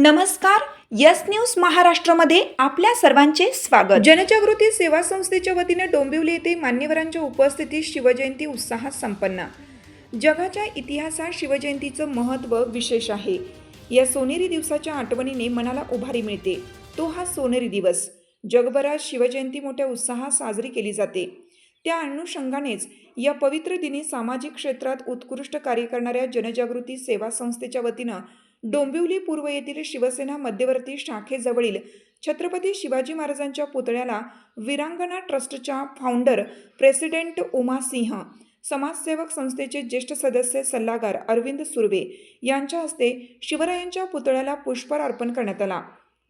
नमस्कार yes news महाराष्ट्रामध्ये आपल्या सर्वांचे स्वागत. जनजागृती सेवा संस्थेच्या वतीने डोंबिवली येथे मान्यवरांच्या उपस्थितीत शिवजयंती उत्साहात संपन्न. जगाच्या इतिहासात शिवजयंतीचं महत्त्व विशेष आहे. या सोनेरी दिवसाच्या आठवणीने मनाला उभारी मिळते. तो हा सोनेरी दिवस. जगभरात शिवजयंती मोठ्या उत्साहात साजरी केली जाते. त्या अनुषंगानेच या पवित्र दिनी सामाजिक क्षेत्रात उत्कृष्ट कार्य करणाऱ्या जनजागृती सेवा संस्थेच्या वतीनं डोंबिवली पूर्व येथील शिवसेना मध्यवर्ती शाखेजवळील छत्रपती शिवाजी महाराजांच्या पुतळ्याला वीरांगणा ट्रस्टच्या फाउंडर प्रेसिडेंट उमा सिंह समाजसेवक संस्थेचे ज्येष्ठ सदस्य सल्लागार अरविंद सुर्वे यांच्या हस्ते शिवरायांच्या पुतळ्याला पुष्पहार अर्पण करण्यात आला.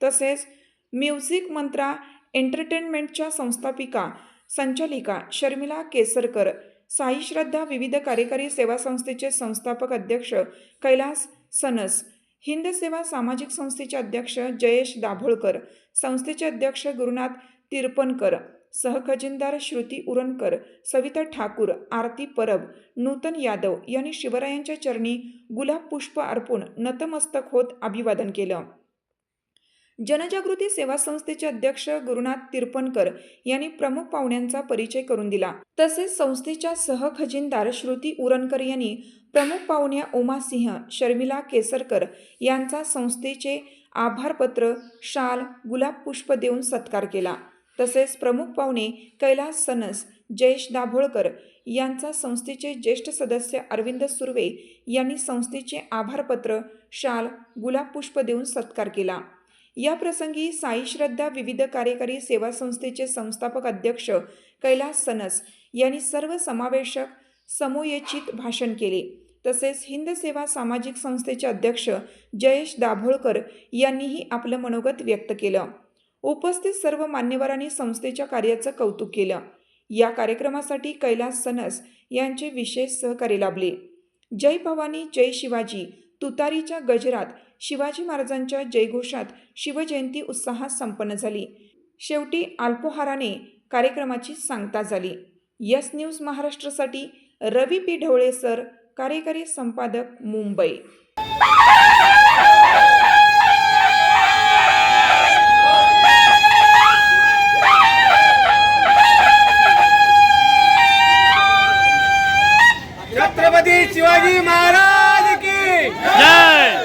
तसेच म्युझिक मंत्रा एंटरटेनमेंटच्या संस्थापिका संचालिका शर्मिला केसरकर साई श्रद्धा विविध कार्यकारी सेवा संस्थेचे संस्थापक अध्यक्ष कैलास सनस हिंद सेवा सामाजिक संस्थेचे अध्यक्ष जयेश दाभोळकर संस्थेचे अध्यक्ष गुरुनाथ तिरपणकर सहखजिनदार श्रुती उरणकर सविता ठाकूर आरती परब नूतन यादव यांनी शिवरायांच्या चरणी गुलाब पुष्प अर्पून नतमस्तक होत अभिवादन केलं. जनजागृती सेवा संस्थेचे अध्यक्ष गुरुनाथ तिरपणकर यांनी प्रमुख पाहुण्यांचा परिचय करून दिला. तसेच संस्थेच्या सहखजिनदार श्रुती उरणकर यांनी प्रमुख पाहुण्या उमा सिंह शर्मिला केसरकर यांचा संस्थेचे आभारपत्र शाल गुलाब पुष्प देऊन सत्कार केला. तसेच प्रमुख पाहुणे कैलास सनस जयेश दाभोळकर यांचा संस्थेचे ज्येष्ठ सदस्य अरविंद सुर्वे यांनी संस्थेचे आभारपत्र शाल गुलाब पुष्प देऊन सत्कार केला. या प्रसंगी साई श्रद्धा विविध कार्यकारी सेवा संस्थेचे संस्थापक अध्यक्ष कैलास सनस यांनी सर्व समावेशक समोयचित भाषण केले. तसेच हिंद सेवा सामाजिक संस्थेचे अध्यक्ष जयेश दाभोळकर यांनीही आपलं मनोगत व्यक्त केलं. उपस्थित सर्व मान्यवरांनी संस्थेच्या कार्याचं कौतुक केलं. या कार्यक्रमासाठी कैलास सनस यांचे विशेष सहकार्य लाभले. जय भवानी जय शिवाजी. तुतारीच्या गजरात शिवाजी महाराजांच्या जयघोषात शिवजयंती उत्साहात संपन्न झाली. शेवटी अल्पोहाराने कार्यक्रमाची सांगता झाली. यस न्यूज महाराष्ट्रासाठी रवी पी ढवळे सर कार्यकारी संपादक मुंबई. छत्रपती शिवाजी महाराज! જય!